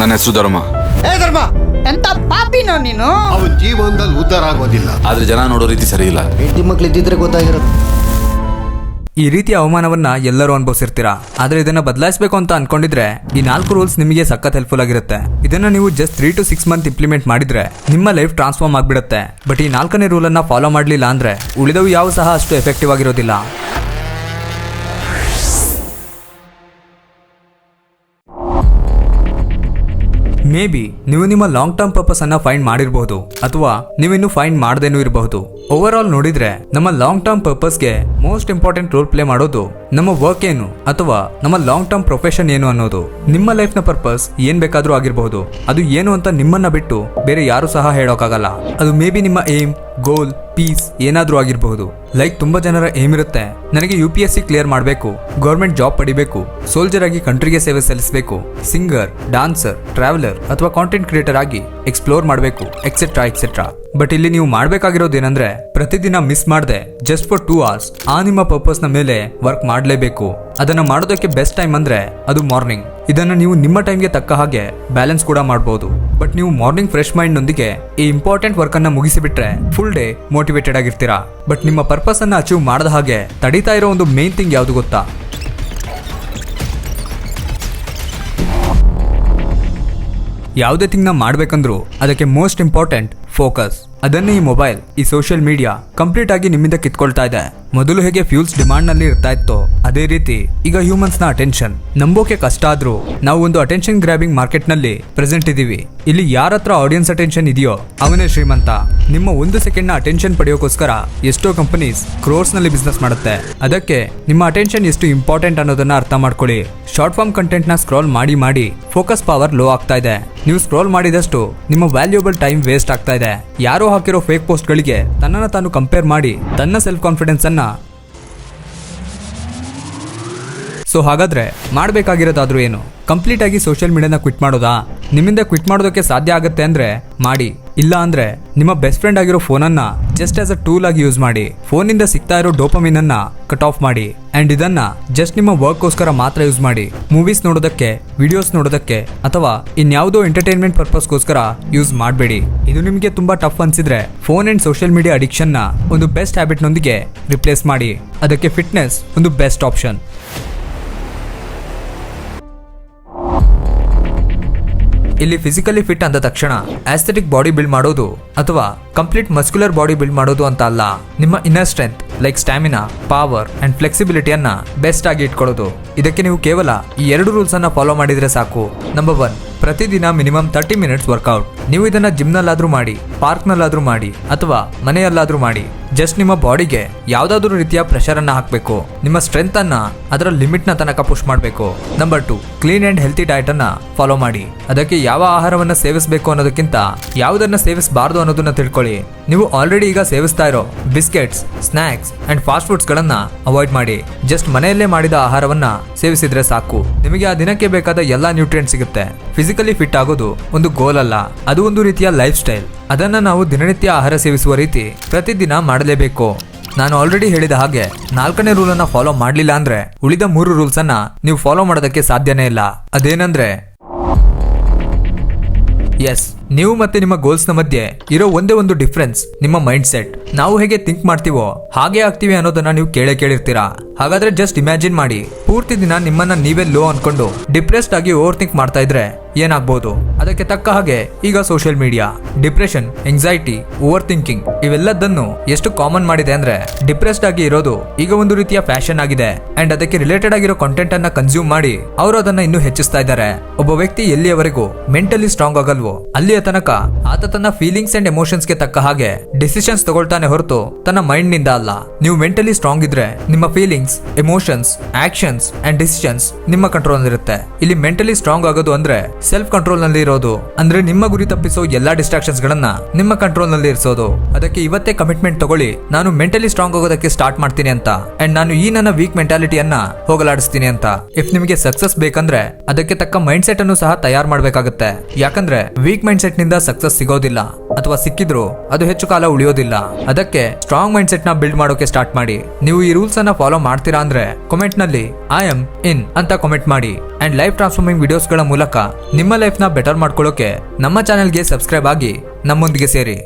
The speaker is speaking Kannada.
ನನ್ನ ಹೆಸರು ಧರ್ಮ. ಏ ಧರ್ಮ ಎಂತ ಪಾಪಿನೋ ನೀನು? ಅವನ ಜೀವನದಲ್ಲಿ ಉದ್ಧಾರ ಆಗೋದಿಲ್ಲ ಆದ್ರೆ ಜನ ನೋಡೋ ರೀತಿ ಸರಿ ಇಲ್ಲ. ಹೆಂಡತಿ ಮಕ್ಳು ಇದ್ದಿದ್ರೆ ಗೊತ್ತಾಗಿರೋದು. ಈ ರೀತಿಯ ಅವಮಾನವನ್ನ ಎಲ್ಲರೂ ಅನುಭವಿಸಿರ್ತೀರಾ? ಆದ್ರೆ ಇದನ್ನ ಬದಲಾಯಿಸಬೇಕು ಅಂತ ಅನ್ಕೊಂಡಿದ್ರೆ ಈ ನಾಲ್ಕು ರೂಲ್ಸ್ ನಿಮಗೆ ಸಖತ್ ಹೆಲ್ಪ್ಫುಲ್ ಆಗಿರುತ್ತೆ. ಇದನ್ನ ನೀವು just three to six month implement ಮಾಡಿದ್ರೆ ನಿಮ್ಮ ಲೈಫ್ ಟ್ರಾನ್ಸ್ಫಾರ್ಮ್ ಆಗ್ಬಿಡುತ್ತೆ. ಬಟ್ ಈ ನಾಲ್ಕನೇ ರೂಲ್ ಅನ್ನ ಫಾಲೋ ಮಾಡಲಿಲ್ಲ ಅಂದ್ರೆ ಉಳಿದವು ಯಾವ ಸಹ ಅಷ್ಟು ಎಫೆಕ್ಟಿವ್ ಆಗಿರೋದಿಲ್ಲ. ಮೇ ಬಿ ನೀವು ನಿಮ್ಮ ಲಾಂಗ್ ಟರ್ಮ್ ಪರ್ಪಸ್ ಅನ್ನ ಫೈಂಡ್ ಮಾಡಿರಬಹುದು, ಅಥವಾ ನೀವಿನ್ನು ಫೈಂಡ್ ಮಾಡದೇನೂ ಇರಬಹುದು. ಓವರ್ ಆಲ್ ನೋಡಿದ್ರೆ, ನಮ್ಮ ಲಾಂಗ್ ಟರ್ಮ್ ಪರ್ಪಸ್ಗೆ ಮೋಸ್ಟ್ ಇಂಪಾರ್ಟೆಂಟ್ ರೋಲ್ ಪ್ಲೇ ಮಾಡೋದು ನಮ್ಮ ವರ್ಕ್ ಏನು, ಅಥವಾ ನಮ್ಮ ಲಾಂಗ್ ಟರ್ಮ್ ಪ್ರೊಫೆಷನ್ ಏನು ಅನ್ನೋದು. ನಿಮ್ಮ ಲೈಫ್ನ ಪರ್ಪಸ್ ಏನ್ ಬೇಕಾದ್ರೂ ಆಗಿರಬಹುದು. ಅದು ಏನು ಅಂತ ನಿಮ್ಮನ್ನ ಬಿಟ್ಟು ಬೇರೆ ಯಾರು ಸಹ ಹೇಳೋಕ್ಕಾಗಲ್ಲ. ಅದು ಮೇ ಬಿ ನಿಮ್ಮ ಏಮ್ ಗೋಲ್ ಪೀಸ್ ಏನಾದರೂ ಆಗಿರಬಹುದು. ಲೈಕ್ ತುಂಬಾ ಜನರ ಏಮ್ ಇರುತ್ತೆ. ನನಗೆ U P S C clear ಮಾಡಬೇಕು. ಗೌರ್ಮೆಂಟ್ ಜಾಬ್ ಪಡಿಬೇಕು. ಸೋಲ್ಜರ್ ಆಗಿ ಕಂಟ್ರಿಗೆ ಸೇವೆ ಸಲ್ಲಿಸಬೇಕು. ಸಿಂಗರ್ ಡಾನ್ಸರ್ ಟ್ರಾವೆಲರ್ ಅಥವಾ ಕಾಂಟೆಂಟ್ ಕ್ರಿಯೇಟರ್ ಆಗಿ ಎಕ್ಸ್ಪ್ಲೋರ್ ಮಾಡಬೇಕು ಎಕ್ಸೆಟ್ರಾ ಎಕ್ಸೆಟ್ರಾ ಬಟ್ ಇಲ್ಲಿ ನೀವು ಮಾಡಬೇಕಾಗಿರೋದು ಏನಂದ್ರೆ, ಪ್ರತಿದಿನ ಮಿಸ್ ಮಾಡದೆ ಜಸ್ಟ್ ಫಾರ್ ಟೂ ಅವರ್ಸ್ ಆ ನಿಮ್ಮ ಪರ್ಪಸ್ನ ಮೇಲೆ ವರ್ಕ್ ಮಾಡಲೇಬೇಕು. ಅದನ್ನ ಮಾಡೋದಕ್ಕೆ ಬೆಸ್ಟ್ ಟೈಮ್ ಅಂದ್ರೆ ಅದು ಮಾರ್ನಿಂಗ್ ಇದನ್ನ ನೀವು ನಿಮ್ಮ ಟೈಮ್ಗೆ ತಕ್ಕ ಹಾಗೆ ಬ್ಯಾಲೆನ್ಸ್ ಕೂಡ ಮಾಡಬಹುದು ಬಟ್ ನೀವು ಮಾರ್ನಿಂಗ್ ಫ್ರೆಶ್ ಮೈಂಡ್ ನೊಂದಿಗೆ ಈ ಇಂಪಾರ್ಟೆಂಟ್ ವರ್ಕ್ ಅನ್ನ ಮುಗಿಸಿಬಿಟ್ರೆ ಫುಲ್ ಡೇ ಮೋಟಿವೇಟೆಡ್ ಆಗಿರ್ತೀರಾ. ಬಟ್ ನಿಮ್ಮ ಪರ್ಪಸ್ ಅನ್ನ ಅಚೀವ್ ಮಾಡದ ಹಾಗೆ ತಡೀತಾ ಇರೋ ಒಂದು ಮೇನ್ ಥಿಂಗ್ ಯಾವುದು ಗೊತ್ತಾ? ಯಾವುದೇ ಥಿಂಗ್ನ ಮಾಡ್ಬೇಕಂದ್ರೂ ಅದಕ್ಕೆ ಮೋಸ್ಟ್ ಇಂಪಾರ್ಟೆಂಟ್ ಫೋಕಸ್ ಅದನ್ನೇ ಈ ಮೊಬೈಲ್ ಈ ಸೋಷಿಯಲ್ ಮೀಡಿಯಾ ಕಂಪ್ಲೀಟ್ ಆಗಿ ನಿಮ್ಮಿಂದ ಕಿತ್ಕೊಳ್ತಾ ಇದೆ. ಮೊದಲು ಹೇಗೆ ಫ್ಯೂಲ್ಸ್ ಡಿಮಾಂಡ್ನಲ್ಲಿ ಇರ್ತಾ ಇತ್ತು, ಅದೇ ರೀತಿ ಈಗ ಹ್ಯೂಮನ್ಸ್ನ ಅಟೆನ್ಷನ್ ನಂಬೋಕೆ ಕಷ್ಟ ಆದ್ರೂ ನಾವು ಒಂದು ಅಟೆನ್ಷನ್ ಗ್ರಾಬಿಂಗ್ ಮಾರ್ಕೆಟ್ನಲ್ಲಿ ಪ್ರೆಸೆಂಟ್ ಇದೀವಿ ಇಲ್ಲಿ ಯಾರ ಹತ್ರ ಆಡಿಯನ್ಸ್ ಅಟೆನ್ಷನ್ ಇದೆಯೋ, ಅವನೇ ಶ್ರೀಮಂತ. ನಿಮ್ಮ ಒಂದು ಸೆಕೆಂಡ್ನ ಅಟೆನ್ಷನ್ ಪಡೆಯೋಕೋಸ್ಕರ ಎಷ್ಟೋ ಕಂಪನೀಸ್ ಕ್ರೋರ್ಸ್ನಲ್ಲಿ ಬಿಸ್ನೆಸ್ ಮಾಡುತ್ತೆ. ಅದಕ್ಕೆ ನಿಮ್ಮ ಅಟೆನ್ಷನ್ ಎಷ್ಟು ಇಂಪಾರ್ಟೆಂಟ್ ಅನ್ನೋದನ್ನ ಅರ್ಥ ಮಾಡ್ಕೊಳ್ಳಿ. ಶಾರ್ಟ್ ಫಾರ್ಮ್ ಕಂಟೆಂಟ್ನ ಸ್ಕ್ರಾಲ್ ಮಾಡಿ ಮಾಡಿ ಫೋಕಸ್ ಪವರ್ ಲೋ ಆಗ್ತಾ ಇದೆ. ನೀವು ಸ್ಕ್ರೋಲ್ ಮಾಡಿದಷ್ಟು ನಿಮ್ಮ ವ್ಯಾಲ್ಯೂಬಲ್ ಟೈಮ್ ವೇಸ್ಟ್ ಆಗ್ತಾ ಇದೆ. ಯಾರೋ ಹಾಕಿರೋ ಫೇಕ್ ಪೋಸ್ಟ್ ಗಳಿಗೆ ತನ್ನನ್ನ ತಾನು ಕಂಪೇರ್ ಮಾಡಿ ತನ್ನ ಸೆಲ್ಫ್ ಕಾನ್ಫಿಡೆನ್ಸ್ ಅನ್ನ ಸೊ ಹಾಗಾದ್ರೆ ಮಾಡಬೇಕಾಗಿರೋದಾದ್ರೂ ಏನು? ಕಂಪ್ಲೀಟ್ ಆಗಿ ಸೋಷಿಯಲ್ ಮೀಡಿಯಾನ ಕ್ವಿಟ್ ಮಾಡೋದಾ? ನಿಮ್ಮಿಂದ ಕ್ವಿಟ್ ಮಾಡೋದಕ್ಕೆ ಸಾಧ್ಯ ಆಗುತ್ತೆ ಅಂದ್ರೆ ಮಾಡಿ. ಇಲ್ಲ ಅಂದ್ರೆ ನಿಮ್ಮ ಬೆಸ್ಟ್ ಫ್ರೆಂಡ್ ಆಗಿರೋ ಫೋನನ್ನ ಜಸ್ಟ್ ಆಸ್ ಅ ಟೂಲ್ ಆಗಿ ಯೂಸ್ ಮಾಡಿ. ಫೋನಿಂದ ಸಿಗ್ತಾ ಇರೋ ಡೋಪಮಿನ್ ಅನ್ನ ಕಟ್ ಆಫ್ ಮಾಡಿ. ಅಂಡ್ ಇದನ್ನ ಜಸ್ಟ್ ನಿಮ್ಮ ವರ್ಕ್ಗೋಸ್ಕರ ಮಾತ್ರ ಯೂಸ್ ಮಾಡಿ. ಮೂವೀಸ್ ನೋಡೋದಕ್ಕೆ ವಿಡಿಯೋಸ್ ನೋಡೋದಕ್ಕೆ ಅಥವಾ ಇನ್ಯಾವುದೋ ಎಂಟರ್ಟೈನ್ಮೆಂಟ್ ಪರ್ಪಸ್ಗೋಸ್ಕರ ಯೂಸ್ ಮಾಡಬೇಡಿ. ಇದು ನಿಮಗೆ ತುಂಬಾ ಟಫ್ ಅನ್ಸಿದ್ರೆ ಫೋನ್ ಅಂಡ್ ಸೋಷಿಯಲ್ ಮೀಡಿಯಾ ಅಡಿಕ್ಷನ್ನ ಒಂದು ಬೆಸ್ಟ್ ಹ್ಯಾಬಿಟ್ ನೊಂದಿಗೆ ರಿಪ್ಲೇಸ್ ಮಾಡಿ. ಅದಕ್ಕೆ ಫಿಟ್ನೆಸ್ ಒಂದು ಬೆಸ್ಟ್ ಆಪ್ಷನ್ ಇಲ್ಲಿ ಫಿಸಿಕಲಿ ಫಿಟ್ ಅಂದ ತಕ್ಷಣ ಆಸ್ಥೆಟಿಕ್ ಬಾಡಿ ಬಿಲ್ಡ್ ಮಾಡೋದು ಅಥವಾ ಕಂಪ್ಲೀಟ್ ಮಸ್ಕ್ಯುಲರ್ ಬಾಡಿ ಬಿಲ್ಡ್ ಮಾಡೋದು ಅಂತ ಅಲ್ಲ. ನಿಮ್ಮ inner strength like stamina power and ಫ್ಲೆಕ್ಸಿಬಿಲಿಟಿಯನ್ನ best ಆಗಿ ಇಟ್ಕೊಳ್ಳೋದು. ಇದಕ್ಕೆ ನೀವು ಕೇವಲ ಈ ಎರಡು ರೂಲ್ಸ್ ಅನ್ನ ಫಾಲೋ ಮಾಡಿದ್ರೆ ಸಾಕು. ನಂಬರ್ ಒನ್ ಪ್ರತಿದಿನ ಮಿನಿಮಮ್ ತರ್ಟಿ ಮಿನಿಟ್ಸ್ ವರ್ಕೌಟ್ ನೀವು ಇದನ್ನ ಜಿಮ್ನಲ್ಲಾದ್ರೂ ಮಾಡಿ ಪಾರ್ಕ್ನಲ್ಲಾದ್ರೂ ಮಾಡಿ, ಅಥವಾ ಮನೆಯಲ್ಲಾದ್ರೂ ಮಾಡಿ. ಜಸ್ಟ್ ನಿಮ್ಮ ಬಾಡಿಗೆ ಯಾವ್ದಾದ್ರು ರೀತಿಯ ಪ್ರೆಷರ್ ಅನ್ನ ಹಾಕಬೇಕು. ನಿಮ್ಮ ಸ್ಟ್ರೆಂತ್ ಅನ್ನ ಅದರ ಲಿಮಿಟ್ನ ತನಕ ಪುಷ್ ಮಾಡಬೇಕು. Number two clean and healthy diet ಅನ್ನ ಫಾಲೋ ಮಾಡಿ. ಅದಕ್ಕೆ ಯಾವ ಆಹಾರವನ್ನ ಸೇವಿಸಬೇಕು ಅನ್ನೋದಕ್ಕಿಂತ ಯಾವುದನ್ನ ಸೇವಿಸಬಾರದು ಅನ್ನೋದನ್ನ ತಿಳ್ಕೊಳ್ಳಿ. ನೀವು ಆಲ್ರೆಡಿ ಈಗ ಸೇವಿಸ್ತಾ ಇರೋ biscuits snacks and fast foods ಗಳನ್ನ ಅವಾಯ್ಡ್ ಮಾಡಿ. ಜಸ್ಟ್ ಮನೆಯಲ್ಲೇ ಮಾಡಿದ ಆಹಾರವನ್ನ ಸೇವಿಸಿದ್ರೆ ಸಾಕು. ನಿಮಗೆ ಆ ದಿನಕ್ಕೆ ಬೇಕಾದ ಎಲ್ಲಾ ನ್ಯೂಟ್ರಿಯೆಂಟ್ ಸಿಗುತ್ತೆ. ಫಿಸಿಕಲಿ ಫಿಟ್ ಆಗೋದು ಒಂದು ಗೋಲ್ ಅಲ್ಲ. ಅದು ಒಂದು ರೀತಿಯ ಲೈಫ್ ಸ್ಟೈಲ್. ಅದನ್ನ ನಾವು ದಿನನಿತ್ಯ ಆಹಾರ ಸೇವಿಸುವ ರೀತಿ ಪ್ರತಿದಿನ ಮಾಡಲೇಬೇಕು. ನಾನು ಆಲ್ರೆಡಿ ಹೇಳಿದ ಹಾಗೆ ನಾಲ್ಕನೇ ರೂಲ್ ಅನ್ನ ಫಾಲೋ ಮಾಡಲಿಲ್ಲ ಅಂದ್ರೆ ಉಳಿದ ಮೂರು ರೂಲ್ಸ್ ಅನ್ನ ನೀವು ಫಾಲೋ ಮಾಡೋದಕ್ಕೆ ಸಾಧ್ಯನೇ ಇಲ್ಲ. ಅದೇನಂದ್ರೆ ಎಸ್ ನೀವು ಮತ್ತೆ ನಿಮ್ಮ ಗೋಲ್ಸ್ನ ಮಧ್ಯೆ ಇರೋ ಒಂದೇ ಒಂದು ಡಿಫ್ರೆನ್ಸ್ ನಿಮ್ಮ ಮೈಂಡ್ ಸೆಟ್ ನಾವು ಹೇಗೆ ಥಿಂಕ್ ಮಾಡ್ತೀವೋ ಹಾಗೆ ಆಗ್ತೀವಿ ಅನ್ನೋದನ್ನ ನೀವು ಕೇಳೇ ಕೇಳಿರ್ತೀರಾ? ಹಾಗಾದ್ರೆ ಜಸ್ಟ್ ಇಮ್ಯಾಜಿನ್ ಮಾಡಿ. ಪೂರ್ತಿ ದಿನ ನಿಮ್ಮನ್ನ ನೀವೇ ಲೋ ಅನ್ಕೊಂಡು ಡಿಪ್ರೆಸ್ಡ್ ಆಗಿ ಓವರ್ ಥಿಂಕ್ ಮಾಡ್ತಾ ಇದ್ರೆ ಏನಾಗ್ಬೋದು? ಅದಕ್ಕೆ ತಕ್ಕ ಹಾಗೆ ಈಗ social media depression anxiety over thinking ಇವೆಲ್ಲದನ್ನು ಎಷ್ಟು ಕಾಮನ್ ಮಾಡಿದೆ ಅಂದ್ರೆ ಡಿಪ್ರೆಸ್ಡ್ ಆಗಿ ಇರೋದು ಈಗ ಒಂದು ರೀತಿಯ ಫ್ಯಾಷನ್ ಆಗಿದೆ. ಅಂಡ್ ಅದಕ್ಕೆ ರಿಲೇಟೆಡ್ ಆಗಿರೋ ಕಂಟೆಂಟ್ ಅನ್ನ ಕನ್ಸ್ಯೂಮ್ ಮಾಡಿ ಅವರು ಅದನ್ನ ಇನ್ನೂ ಹೆಚ್ಚಿಸ್ತಾ ಇದ್ದಾರೆ. ಒಬ್ಬ ವ್ಯಕ್ತಿ ಎಲ್ಲಿಯವರೆಗೂ ಮೆಂಟಲಿ ಸ್ಟ್ರಾಂಗ್ ಆಗಲ್ವೋ, ಅಲ್ಲಿಯ ತನಕ ಆತ ತನ್ನ ಫೀಲಿಂಗ್ಸ್ ಅಂಡ್ ಎಮೋಷನ್ಸ್ಗೆ ತಕ್ಕ ಹಾಗೆ ಡಿಸಿಷನ್ಸ್ ತಗೊಳ್ತಾನೆ ಹೊರತು ತನ್ನ ಮೈಂಡ್ನಿಂದ ಅಲ್ಲ. ನೀವು ಮೆಂಟಲಿ ಸ್ಟ್ರಾಂಗ್ ಇದ್ರೆ ನಿಮ್ಮ feelings emotions actions and decisions ನಿಮ್ಮ ಕಂಟ್ರೋಲ್ ಇರುತ್ತೆ ಇಲ್ಲಿ ಮೆಂಟಲಿ ಸ್ಟ್ರಾಂಗ್ ಆಗೋದು ಅಂದ್ರೆ ಸೆಲ್ಫ್ ಕಂಟ್ರೋಲ್ನಲ್ಲಿ ಇರೋದು. ಅಂದ್ರೆ ನಿಮ್ಮ ಗುರಿ ತಪ್ಪಿಸೋ ಎಲ್ಲಾ ಡಿಸ್ಟ್ರಾಕ್ಷನ್ಸ್ ಗಳನ್ನ ನಿಮ್ಮ ಕಂಟ್ರೋಲ್ನಲ್ಲಿ ಇರಿಸೋದು. ಅದಕ್ಕೆ ಇವತ್ತೇ ಕಮಿಟ್ಮೆಂಟ್ ತಗೊಳ್ಳಿ. ನಾನು ಮೆಂಟಲಿ ಸ್ಟ್ರಾಂಗ್ ಆಗೋದಕ್ಕೆ ಸ್ಟಾರ್ಟ್ ಮಾಡ್ತೀನಿ ಅಂತ. ಅಂಡ್ ನಾನು ಈ ನನ್ನ ವೀಕ್ ಮೆಂಟಾಲಿಟಿಯನ್ನ ಹೋಗಲಾಡಿಸ್ತೀನಿ ಅಂತ. ಇಫ್ ನಿಮಗೆ ಸಕ್ಸಸ್ ಬೇಕಂದ್ರೆ ಅದಕ್ಕೆ ತಕ್ಕ ಮೈಂಡ್ ಸೆಟ್ ಅನ್ನು ಸಹ ತಯಾರು ಮಾಡಬೇಕಾಗುತ್ತೆ. ಯಾಕಂದ್ರೆ ವೀಕ್ ಮೈಂಡ್ ಸೆಟ್ನಿಂದ ಸಕ್ಸಸ್ ಸಿಗೋದಿಲ್ಲ. ಅಥವಾ ಸಿಕ್ಕಿದ್ರು ಅದು ಹೆಚ್ಚು ಕಾಲ ಉಳಿಯೋದಿಲ್ಲ. ಅದಕ್ಕೆ ಸ್ಟ್ರಾಂಗ್ ಮೈಂಡ್ ಸೆಟ್ನ ಬಿಲ್ಡ್ ಮಾಡೋಕೆ ಸ್ಟಾರ್ಟ್ ಮಾಡಿ. ನೀವು ಈ ರೂಲ್ಸ್ ಅನ್ನ ಫಾಲೋ ಮಾಡ್ತೀರಾ ಅಂದ್ರೆ ಕಮೆಂಟ್ನಲ್ಲಿ ಐ ಆಮ್ ಇನ್ ಅಂತ ಕಮೆಂಟ್ ಮಾಡಿ. ಅಂಡ್ ಲೈಫ್ ಟ್ರಾನ್ಸ್ಫಾರ್ಮಿಂಗ್ ವಿಡಿಯೋಸ್ಗಳ ಮೂಲಕ ನಿಮ್ಮ ಲೈಫ್ನ ಬೆಟರ್ ಮಾಡ್ಕೊಳ್ಳೋಕೆ ನಮ್ಮ ಚಾನೆಲ್ಗೆ ಸಬ್ಸ್ಕ್ರೈಬ್ ಆಗಿ ನಮ್ಮೊಂದಿಗೆ ಸೇರಿ.